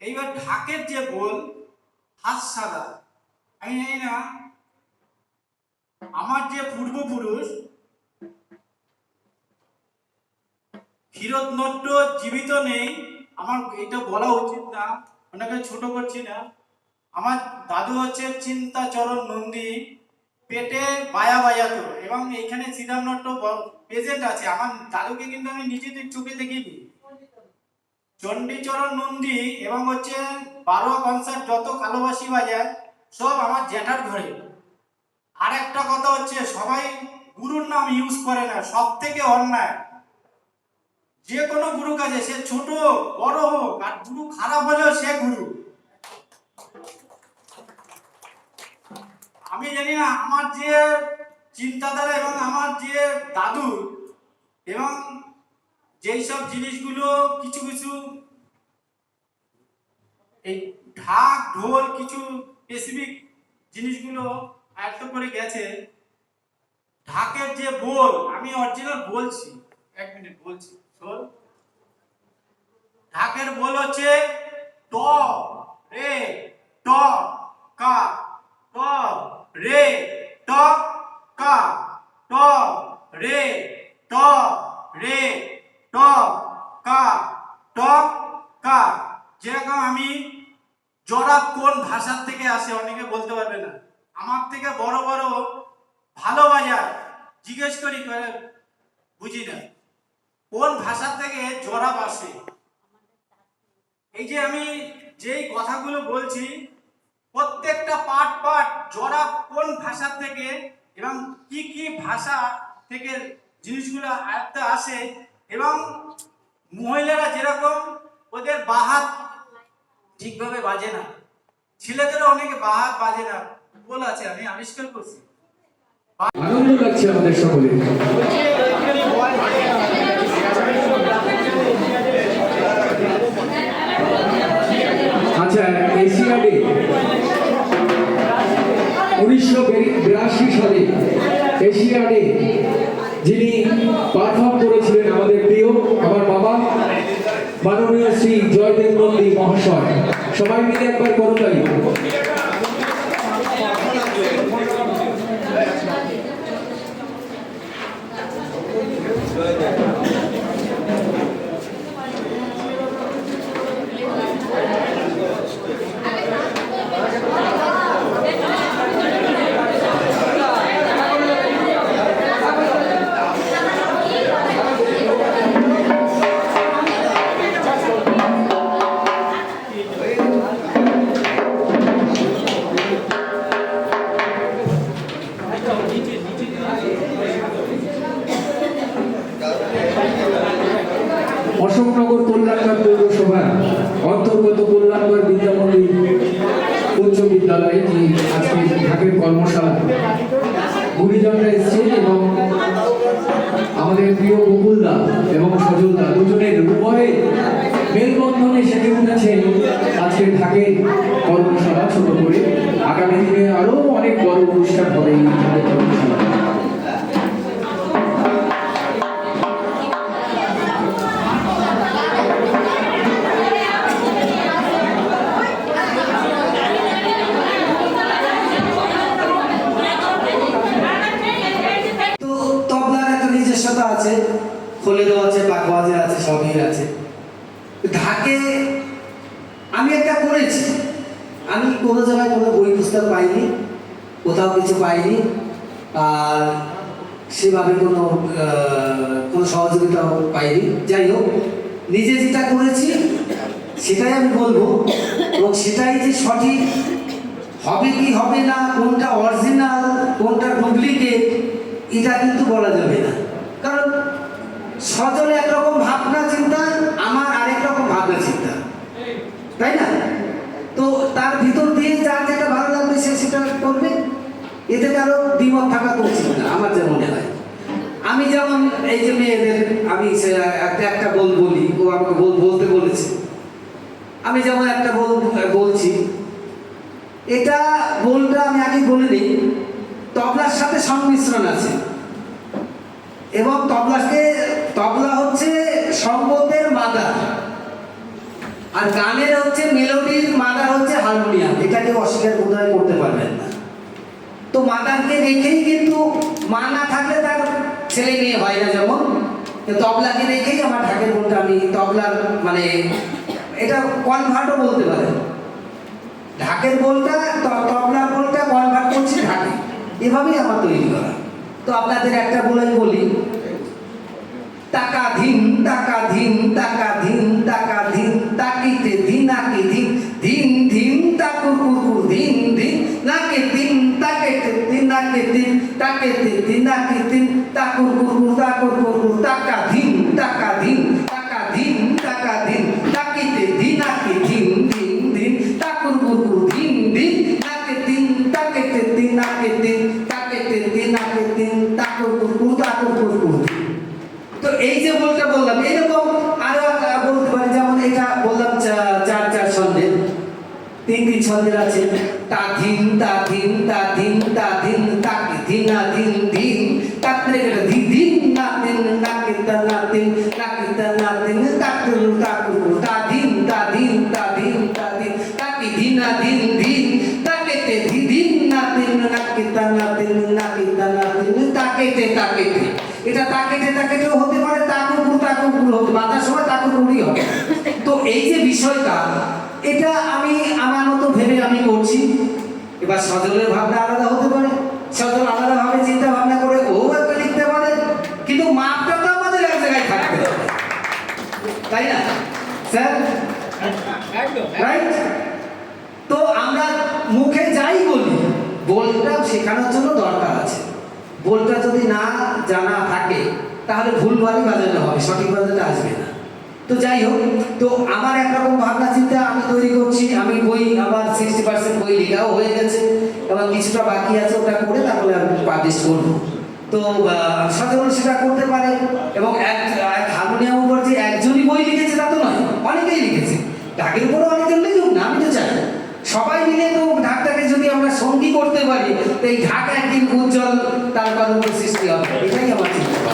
এইবার ঢাকের যে বোল হাত সাদা আমি না, আমার যে পূর্বপুরুষ ক্ষীরোদনট্য জীবিত নেই, আমার এটা বলা উচিত না ওনাকে ছোট করছি না। আমার দাদু হচ্ছে চিন্তাচরণ নন্দী, পেটে বায়া বাজাতো এবং এইখানে শ্রীরামনট্য প্রেজেন্ট আছে। আমার দাদুকে কিন্তু আমি নিজেদের চোখে দেখিনি। চণ্ডীচরণ নন্দী এবং হচ্ছে বারো কনসার্ট যত কালোবাসি বাজায়, সব আমার জ্যাঠার ঘরে। আর একটা কথা হচ্ছে, সবাই গুরুর নাম ইউজ করে না সব থেকে অন্যায়। যে কোনো গুরু কাজে, সে ছোট বড় হোক, আর গুরু খারাপ হলেও সে গুরু। আমি জানি না, আমার যে চিন্তাধারা এবং আমার যে দাদু এবং যেই সব জিনিসগুলো কিছু কিছু এই ঢাক, ঢোল, কিছু স্পেসিফিক জিনিসগুলো আয়ত্ত করে গেছে, ঢাকের যে বোল, আমি অরিজিনাল বলছি, এক মিনিট বলছি, শোন। ঢাকের বোল হচ্ছে ট, রে, ট, কা, ট, রে, ট, কা, ট, রে ট, রে। ট কা ট কা। যেরকম আমি জরা কোন ভাষার থেকে আসে অনেকে বলতে পারবে না। আমার থেকে বড় বড় ভালো বাজার জিজ্ঞেস করি বুঝি না। কোন ভাষা থেকে জরাব আসে? এই যে আমি যেই কথাগুলো বলছি, প্রত্যেকটা পার্ট পার্ট জরাব কোন ভাষা থেকে এবং কি কি ভাষা থেকে জিনিসগুলো আয়ত্তে আসে এবং মহিলারা যেরকম ওদের বাহাত ঠিকভাবে বাজে না। ছেলেদেরও অনেকে বাহাত বাজে না। বল আছে, আমি আবিষ্কার করছি। আমাদের সকলে আচ্ছা এশিয়াডে উনিশশো বিরাশি সালে এশিয়াডে যিনি পারফর্ম করেছিলেন আমাদের প্রিয় আমার বাবা মাননীয় শ্রী জয়দেব নন্দী মহাশয়। সবাই মিলে একবার করতালি অশোকনগর কল্যাণকর পৌরসভা, অন্তর্গত কল্যাণকর বিদ্যামন্দির উচ্চ বিদ্যালয়ে যে আজকে ঢাকের কর্মশালা গুরুজনরা এসছেন এবং আমাদের প্রিয় বকুলদা এবং সজলদা দুজনের উভয়ে মেলবন্ধনে সেজে উঠেছেন আজকে ঢাকের কর্মশালা ছোট করে। আগামী দিনে আরও অনেক বড় অনুষ্ঠান হবে এই কর্মশালা। সবই আছে। ঢাকে আমি একটা করেছি। আমি কোনো জায়গায় কোনো বই পুস্তক পাইনি, কোথাও কিছু পাইনি। আর সেভাবে কোনো কোনো সহযোগিতাও পাইনি। যাই হোক, নিজে যেটা করেছি, সেটাই আমি বলব। এবং সেটাই যে সঠিক হবে কি হবে না, কোনটা অরিজিনাল কোনটা ডুপ্লিকেট এটা কিন্তু বলা যাবে না। সজলে একরকম ভাবনা চিন্তা, আমার আরেক রকম ভাবনা চিন্তা। তাই না? তো তার ভিতর দিয়ে যার যেটা ভালো লাগবে সে সেটা করবে। এতে কারও দ্বিমত থাকা তো উচিত না, আমার যা মনে হয়। আমি যেমন এই যে মেয়েদের, আমি একটা একটা বল বলি, ও আমাকে বল বলতে বলেছে। আমি যেমন একটা বল বলছি, এটা বলটা আমি আগে বলে নিই, তবলার সাথে সংমিশ্রণ আছে। এবং তবলাকে তবলা হচ্ছে সম্পদের মাদা আর গানের হচ্ছে মেলোডির মাদার হচ্ছে হারমোনিয়াম এটাকে অস্বীকার বোধহয় করতে পারবেন না। তো মাদারকে রেখেই কিন্তু মা না থাকলে তার ছেলে মেয়ে হয় না যেমন। তবলাকে রেখেই আমার ঢাকের বোনটা আমি তবলার মানে এটা কনভার্টও বলতে পারেন। ঢাকের বোলটা তবলার বোলটা কনভার্ট করছি ঢাকে। এভাবেই আমার তৈরি করা। তো আপনাদের একটা বলে বলি টাকা ধিন টাকা ধিন টাকা তাকেতে এটা তাকেতে তাকেতেও হতে পারে তাকুকুর তাকুকুর হতে বাতার সময় তাকুকুরই হবে। তো এই যে বিষয়টা এটা আমি আমার মতো ভেবে আমি করছি। এবার সজলের ভাবনা আলাদা হতে পারে। সজল আলাদা ভাবে চিন্তা ভাবনা করে ও একটা লিখতে পারে। কিন্তু মাপটা তো আমাদের এক জায়গায় থাকতে হবে। তাই না? স্যার? রাইট? তো আমরা মুখে যাই বলি বলটা শেখানোর জন্য দরকার আছে। বলটা যদি না জানা থাকে, তাহলে ভুলভালই বাজাতে হবে, সঠিক বাজাতে আসবে না। তো যাই হোক, তো আমার একরকম ভাবনা চিন্তা আমি তৈরি করছি, আমি বই, আমার সিক্সটি পার্সেন্ট বই লেখাও হয়ে গেছে, এবং কিছুটা বাকি আছে ওটা করে তারপরে আমি পাবলিশ করব। তো সাধারণ সেটা করতে পারে, এবং এক হারমোনিয়াম উপর যে একজনই বই লিখেছে তা তো নয়, অনেকেই লিখেছে। ঢাকের উপরে অনেকজন লিখুক না, আমি তো চাই সবাই মিলে তো ঢাকটাকে যদি আমরা সঙ্গী করতে পারি, তো এই ঢাক একদিন উজ্জ্বল তারপর উপর সৃষ্টি হবে। এটাই আমার চিন্তা।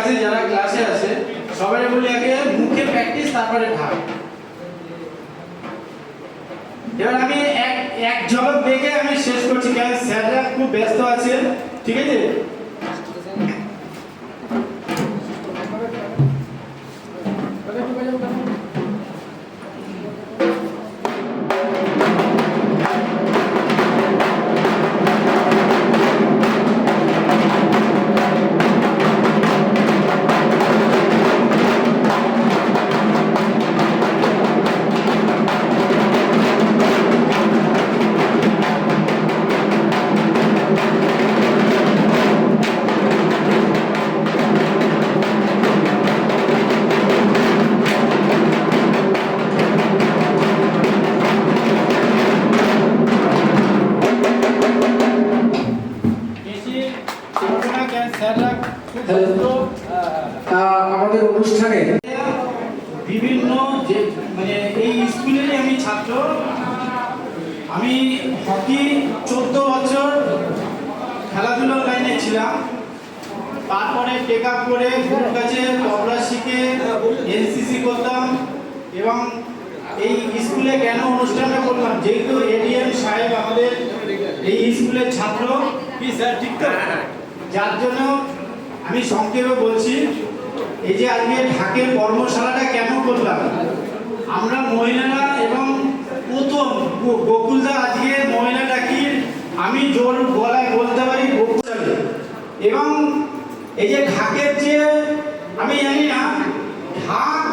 কাছে যারা ক্লাসে আছে, সবাই বলি আগে মুখে প্র্যাকটিস তারপরে ভাব। এবার আমি এক এক জগৎ দেখে আমি শেষ করছি। কারণ স্যাররা খুব ব্যস্ত আছে, ঠিক আছে? বিভিন্ন যে মানে এই স্কুলেরই আমি ছাত্র। আমি হকি চোদ্দ বছর খেলাধুলার লাইনে ছিলাম। তারপরে টেক আপ করে গুরুর কাছে তবলা শিখে এনসিসি করতাম এবং এই স্কুলে কেন অনুষ্ঠানটা করলাম? যেহেতু এডিএম সাহেব আমাদের এই স্কুলের ছাত্র। কি স্যার ঠিক যার জন্য আমি সংক্ষেপে বলছি এই যে আজকে ঢাকের কর্মশালাটা কেন করলাম? আমরা মহিলারা এবং প্রথম গোকুলদা আজকে মহিলাটা কি? আমি জোর গলায় বলতে পারি গোকুল এবং এই যে ঢাকের যে, আমি জানি না, ঢাক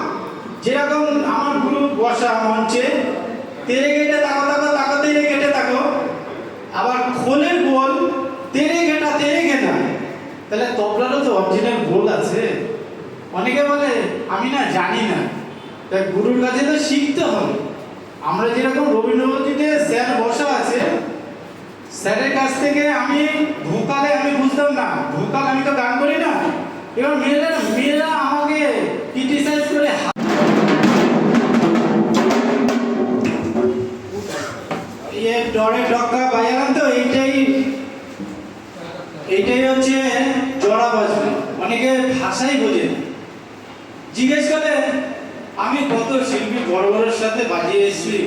যেরকম আমার গুরু বসা মঞ্চে, তেরে কেটে তাকো তাকো তাকো তেরে কেটে তাকো আবার খোলের গোল, তেরে ঘেটা তেরে ঘেটা। তাহলে তবলারও তো অরিজিনাল গোল আছে। অনেকে বলে, আমি না জানি না। তাই গুরুর কাছে তো শিখতে হবে। আমরা যেরকম রবীন্দ্রপতিতে স্যার বসা আছে, স্যারের কাছ থেকে আমি ভোকালে আমি বুঝতাম না। ভোকাল আমি তো গান করি না। এবার মেয়েরা মেয়েরা আমাকে ক্রিটিসাইজ করে ইয়ে ডরে ডক্কা বাজালাম তো, এইটাই এইটাই হচ্ছে জড়া বাজবে অনেকে ভাষাই বোঝে না। জিজ্ঞেস করেন আমি কত শিল্পী বড় বড়ের সাথে বাজিয়ে এসেছি?